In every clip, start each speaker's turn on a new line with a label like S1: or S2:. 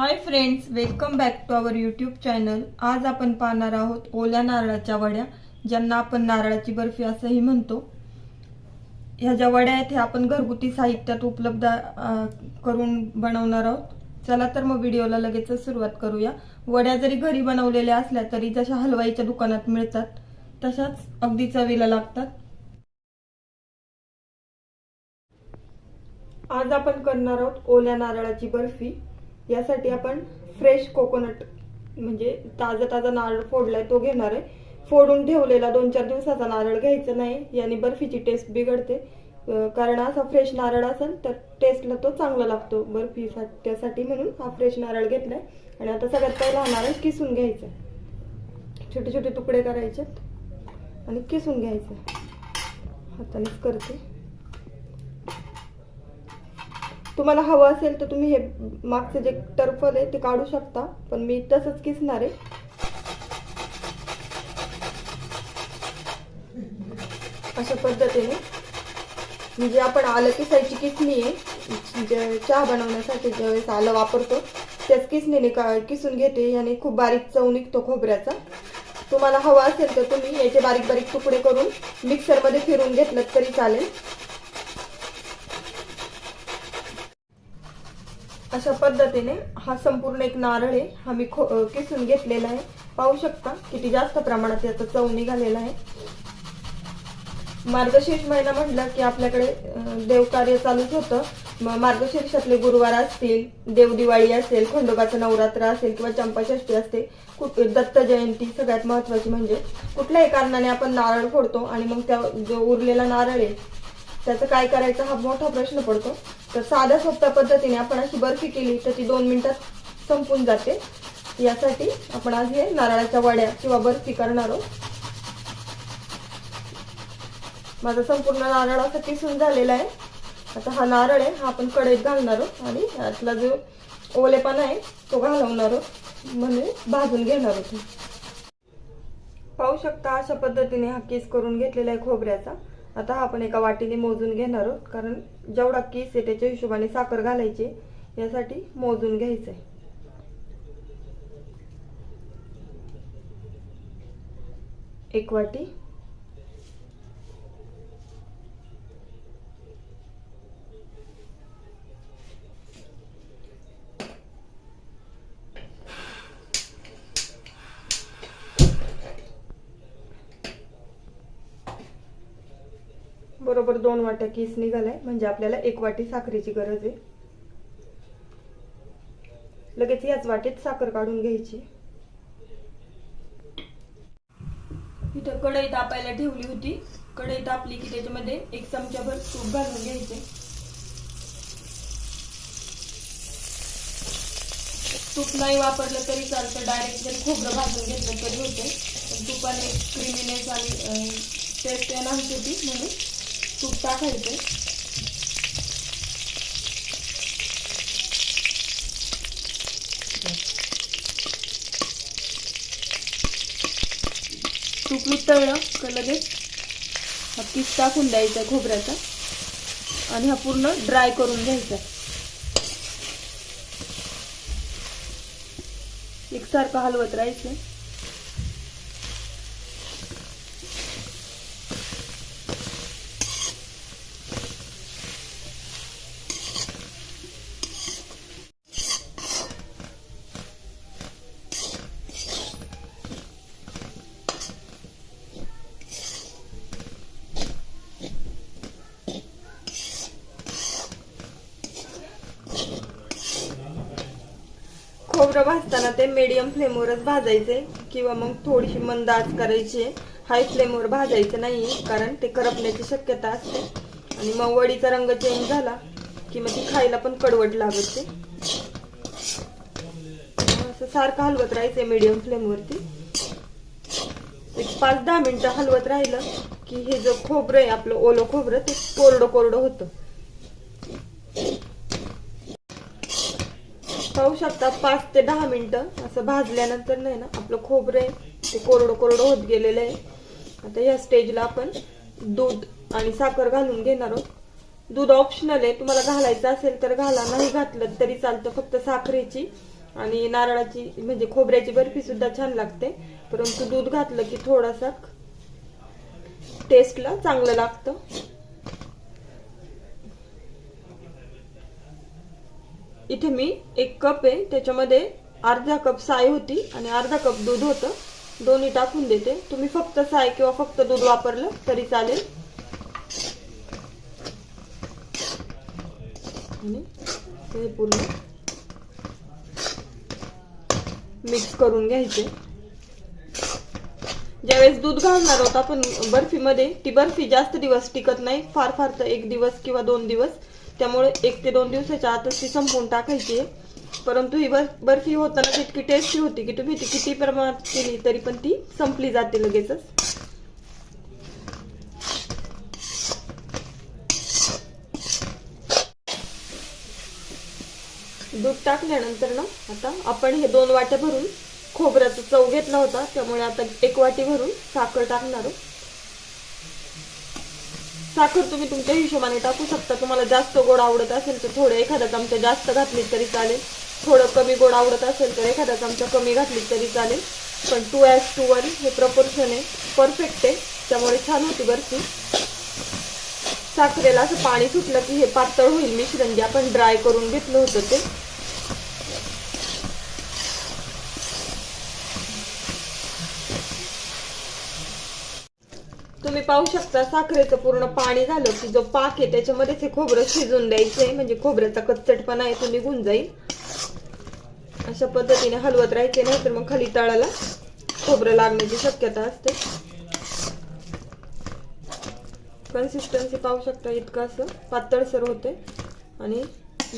S1: Hi friends welcome back to our YouTube channel. आज आपण पाहणार आहोत ओल्या नारळाच्या वड्या ज्यांना आपण नारळाची बर्फी असंही म्हणतो. ह्या ज्या वड्या आहेत ह्या आपण घरगुती साहित्यात उपलब्ध करून बनवणार आहोत. चला तर मग व्हिडिओला लगेच सुरुवात करूया. वड्या जरी घरी बनवलेल्या असल्या तरी जशा हलवाईच्या दुकानात मिळतात तशाच अगदी चवीला लागतात. आज आपण करणार आहोत ओल्या नारळाची बर्फी. यासाठी आपण फ्रेश कोकोनट म्हणजे ताजा ताजा नारळ फोडलाय तो घेणार आहे. फोडून ठेवलेला दोन चार दिवसाचा नारळ घ्यायचा नाही याने बर्फीची टेस्ट बिघडते. कारण असा फ्रेश नारळ असेल तर टेस्टला तो चांगला लागतो बर्फी त्यासाठी म्हणून हा फ्रेश नारळ घेतलाय. आणि आता सगळ्यात पहिला हा नारळ किसून घ्यायचा. छोटे छोटे तुकडे करायचे आणि किसून घ्यायचं. हातानेच करते. तुम्हाला हवं असेल तर तुम्ही हे मागचं जे टर्फल आहे ते काढू शकता पण मी तसंच किसणार आहे. अशा पद्धतीने. म्हणजे आपण आलं किसायची किसणी आहे जे चहा बनवण्यासाठी ज्यावेळेस आलं वापरतो त्याच किसणीने का किसून घेते याने खूप बारीक चव निघतो खोबऱ्याचा. तुम्हाला हवा असेल तर तुम्ही याचे बारीक बारीक तुकडे करून मिक्सरमध्ये फिरून घेतलं तरी चालेल. अशा पद्धतीने हा संपूर्ण एक नारळ आहे. हा मी खो किसून घेतलेला आहे. पाहू शकता किती जास्त प्रमाणात याचा चव निघालेला आहे. मार्गशीर्ष महिना म्हटलं की आपल्याकडे देवकार्य चालूच होतं. मार्गशीर्षातले गुरुवार असतील देवदिवाळी असेल खंडोबाचं नवरात्र असेल किंवा चंपाषष्ठी असते कुठ दत्त जयंती सगळ्यात महत्वाची म्हणजे कुठल्याही कारणाने आपण नारळ फोडतो आणि मग त्या जो उरलेला नारळ आहे त्याचं काय करायचं हा मोठा प्रश्न पडतो. तर साध्या सोप्या पद्धतीने आपण अशी बर्फी केली तर ती दोन मिनिटात संपून जाते. यासाठी आपण आज हे नारळाच्या वड्या किंवा बर्फी करणार आहोत. माझा संपूर्ण नारळ असा किसून झालेला आहे. आता हा नारळ आहे हा आपण कढईत घालणार आहोत आणि यातला जो ओलेपणा आहे तो घालवणार आहोत. म्हणजे भाजून घेणार आहोत. पाहू शकता अशा पद्धतीने हा केस करून घेतलेला आहे खोबऱ्याचा. आता हा आपण एका वाटीने मोजून घेणार आहोत कारण जेवढा केस आहे त्याच्या हिशोबाने साखर घालायची आहे. यासाठी मोजून घ्यायचंय एक वाटी बरोबर दोन वाट्या केस निघालाय म्हणजे आपल्याला एक वाटी साखरेची गरज आहे. लगेच याच वाटीत साखर काढून घ्यायची. इथं कढई तापायला ठेवली होती. कढई तापली की त्याच्यामध्ये एक चमच्याभर तूप घालून घ्यायचे. तूप नाही वापरलं तरी चालतं. डायरेक्ट जर खोबरं भाजून घेतलं तरी होते पण तुपाने क्रिमिनेस आणि टेस्ट येणार होती म्हणून तूप टाकायचं. तूप वितळलं का लगेच? हा पीस टाकून द्यायचा खोबऱ्याचा. आणि हा पूर्ण ड्राय करून घ्यायचा. एकसारखं हलवत राहायचं. खोबरं भाजताना ते मीडियम फ्लेमवरच भाजायचे किंवा मग थोडीशी मंद आच करायची. हाय फ्लेमवर भाजायचं नाही कारण ते करपण्याची शक्यता असते. आणि मग वडीचा रंग चेंज झाला की मग ती खायला पण कडवट लागत. ते असं सारखं हलवत राहायचं मीडियम फ्लेमवरती एक पाच दहा मिनिटं हलवत राहिलं की हे जो खोबरं आहे आपलं ओलं खोबरं ते कोरडं कोरडं होतं. पाहू शकता पाच ते दहा मिनिटं. असं भाजल्यानंतर नाही ना आपलं खोबरं आहे ते कोरडं कोरडं होत गेलेलं आहे. आता या स्टेजला आपण दूध आणि साखर घालून घेणार आहोत. दूध ऑप्शनल आहे तुम्हाला घालायचं असेल तर घाला नाही घातलं तरी चालतं. फक्त साखरेची आणि नारळाची म्हणजे खोबऱ्याची बर्फी सुद्धा छान लागते. परंतु दूध घातलं की थोडासा टेस्टला चांगलं लागतं. इथे मी एक कप आहे त्याच्यामध्ये अर्धा कप साय होती आणि अर्धा कप दूध होतं. दोन्ही टाकून देते. तुम्ही फक्त साय किंवा फक्त दूध वापरलं तरी चालेल. आणि पूर्ण मिक्स करून घ्यायचे. ज्यावेळेस दूध घालणार होता आपण बर्फीमध्ये ती बर्फी जास्त दिवस टिकत नाही. फार फार तर एक दिवस किंवा दोन दिवस त्यामुळे एक ते दोन दिवसाच्या आतच ती संपवून टाकायची परंतु ही बर बर्फी होताना तितकी टेस्टी होती की तुम्ही ती किती प्रमाणात केली तरी पण ती संपली जाते लगेचच दूध टाकल्यानंतर ना आता आपण हे दोन वाट्या भरून खोबऱ्याचा चव घेतला होता त्यामुळे आता एक वाटी भरून साखर टाकणार आहोत. साखर तुम्ही तुमच्या हिशोबाने टाकू शकता. तुम्हाला जास्त गोड आवडत असेल तर थोडं एखादा चमचा जास्त घातली तरी चालेल. थोडं कमी गोड आवडत असेल तर एखादा चमचा कमी घातली तरी चालेल. पण टू ॲज टू वन हे प्रपोर्शन आहे. परफेक्ट आहे. त्यामुळे छान होती बर्फी. साखरेला असं पाणी सुटलं की हे पातळ होईल. मिश्रण जे आपण ड्राय करून घेतलं होतं ते. तुम्ही पाहू शकता साखरेचं पूर्ण पाणी झालं की जो पाक आहे त्याच्यामध्येच हे खोबरं शिजून द्यायचं आहे म्हणजे खोबऱ्याचा कच्चटपणा आहे तो निघून जाईल. अशा पद्धतीने हलवत राहायचे नाही तर मग खाली तळाला खोबरं लागण्याची शक्यता असते. कन्सिस्टन्सी पाहू शकता इतकं असं पातळसर होते आणि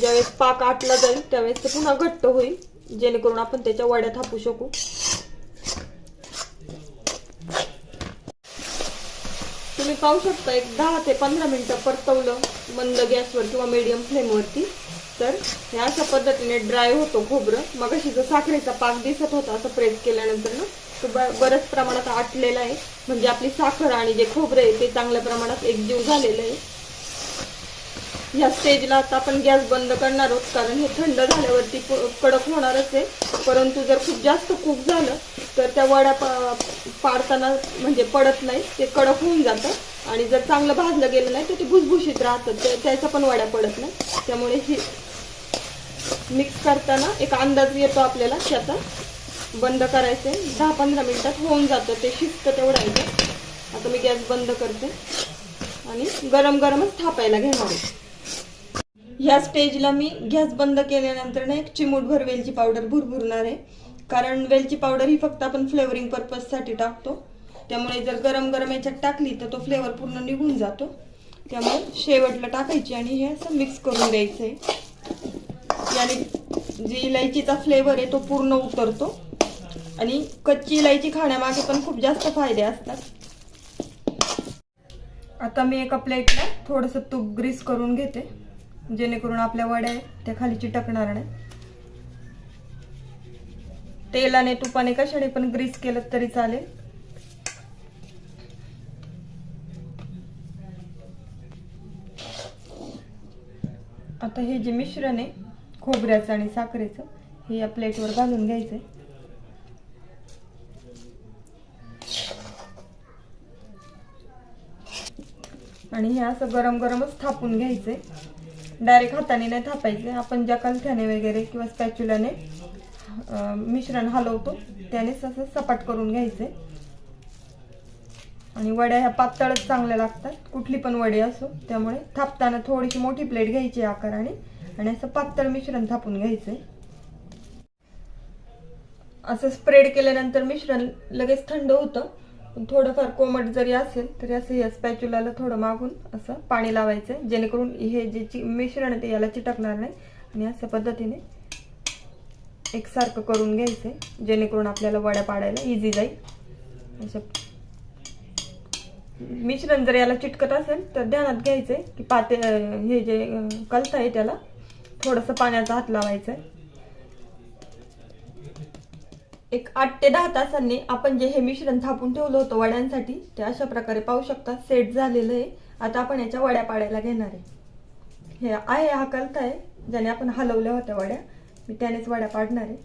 S1: ज्यावेळेस पाक आटला जाईल त्यावेळेस ते पुन्हा घट्ट होईल जेणेकरून आपण त्याच्या वड्या थापू शकू. तुम्ही पाहू शकता एक दहा ते पंधरा मिनिटं परतवलं मंद गॅसवर किंवा मीडियम फ्लेमवरती तर हे अशा पद्धतीने ड्राय होतो खोबरं. मग अशी जो साखरेचा पाक दिसत होता असं प्रेस केल्यानंतर ना तो ब- बऱ्याच प्रमाणात आटलेला आहे. म्हणजे आपली साखर आणि जे खोबरं आहे ते चांगल्या प्रमाणात एकजीव झालेलं आहे. ह्या स्टेजला आता आपण गॅस बंद करणार आहोत. कारण हे थंड झाल्यावरती कडक होणारच आहे. परंतु जर खूप जास्त कुक झालं तर त्या वड्या पा- पाडताना म्हणजे पडत नाही. ते कडक होऊन जातं. आणि जर चांगलं भाजलं गेलं नाही तर ते भुसभुशीत राहतं. तर त्याचा पण वड्या पडत नाही. त्यामुळे ही मिक्स करताना एक अंदाज येतो आपल्याला की आता बंद आहे. दहा पंधरा मिनिटात होऊन जातं. ते शिजतं तेवढं आहे. आता मी गॅस बंद करते. आणि गरम गरमच थापायला घेणार आहे. ह्या स्टेजला मी गॅस बंद केल्यानंतर ना एक चिमूटभर वेलची पावडर भुरभुरणार आहे. कारण वेलची पावडर ही फक्त आपण फ्लेवरिंग पर्पजसाठी टाकतो. त्यामुळे जर गरम गरम याच्यात टाकली तर तो फ्लेवर पूर्ण निघून जातो. त्यामुळे शेवटला टाकायची आणि हे असं मिक्स करून द्यायचं आहे याने जी इलायचीचा फ्लेवर आहे तो पूर्ण उतरतो. आणि कच्ची इलायची खाण्यामागे पण खूप जास्त फायदे असतात. आता मी एका प्लेटला थोडंसं तूप ग्रीस करून घेते. जेणेकरून आपल्या वड्या आहेत त्या खाली चिटकणार नाही. तेलाने तुपाने कशाने पण ग्रीस केलं तरी चालेल. आता हे जे मिश्रण आहे खोबऱ्याचं आणि साखरेचं हे या प्लेटवर घालून घ्यायचंय. आणि हे असं गरम गरमच थापून घ्यायचंय. डायरेक्ट हाताने नाही थापायचे. आपण ज्या कंथ्याने वगैरे किंवा स्पॅच्युलाने मिश्रण हलवतो त्यानेच असं सपाट करून घ्यायचे. आणि वड्या ह्या पातळच चांगल्या लागतात. कुठली पण वडी असो त्यामुळे थापताना थोडीशी मोठी प्लेट घ्यायची आकाराने आणि असं पातळ मिश्रण थापून घ्यायचंय असं स्प्रेड केल्यानंतर मिश्रण लगेच थंड होतं. पण थोडंफार कोमट जरी असेल तरी असं या स्पॅच्युलाला थोडं मागून असं पाणी लावायचं जेणेकरून हे जे चि- मिश्रण आहे ते याला चिटकणार नाही. आणि अशा पद्धतीने एकसारखं करून घ्यायचंय जेणेकरून आपल्याला वड्या पाडायला इझी जाईल. असं मिश्रण जर याला चिटकत असेल तर ध्यानात घ्यायचंय की पाते हे जे कलता आहे त्याला थोडंसं पाण्याचा हात लावायचा आहे एक आठ ते दहा तासांनी आपण जे हे मिश्रण थापून ठेवलं होतं वड्यांसाठी ते अशा प्रकारे पाहू शकता. सेट झालेलं आहे. आता आपण याच्या वड्या पाडायला घेणार आहे. हे आहे हा कलता आहे ज्याने आपण हलवल्या होत्या वड्या. मी त्यानेच वड्या पाडणार आहे.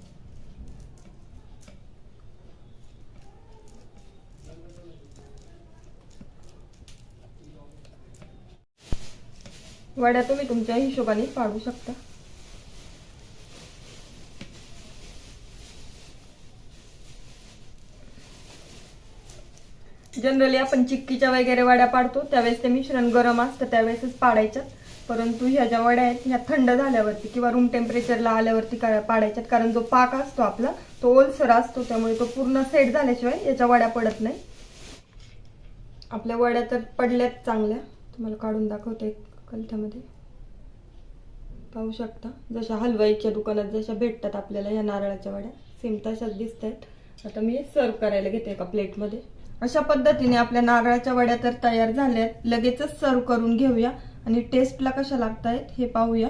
S1: वड्या तुम्ही तुमच्या हिशोबाने पाडू शकता. जनरली आपण चिक्कीच्या वगैरे वड्या पाडतो त्यावेळेस ते मिश्रण गरम असतं त्यावेळेसच पाडायच्यात परंतु ह्या ज्या वड्या आहेत ह्या थंड झाल्यावरती किंवा रूम टेम्परेचरला आल्यावरती का- पाडायच्यात कारण जो पाक असतो आपला तो ओलसर असतो त्यामुळे तो पूर्ण सेट झाल्याशिवाय याच्या वड्या पडत नाही. आपल्या वड्या तर पडल्यात चांगल्या. तुम्हाला काढून दाखवते कलथ्यामध्ये पाहू शकता. जशा हलवाईच्या दुकानात जशा भेटतात आपल्याला या नारळाच्या वड्या सेम तशाच दिसत आहेत आता मी सर्व करायला घेते एका प्लेटमध्ये अशा पद्धतीने आपल्या नारळाच्या वड्या तर तयार झाल्यात. लगेचच सर्व करून घेऊया आणि टेस्टला कशा लागतायत हे पाहूया.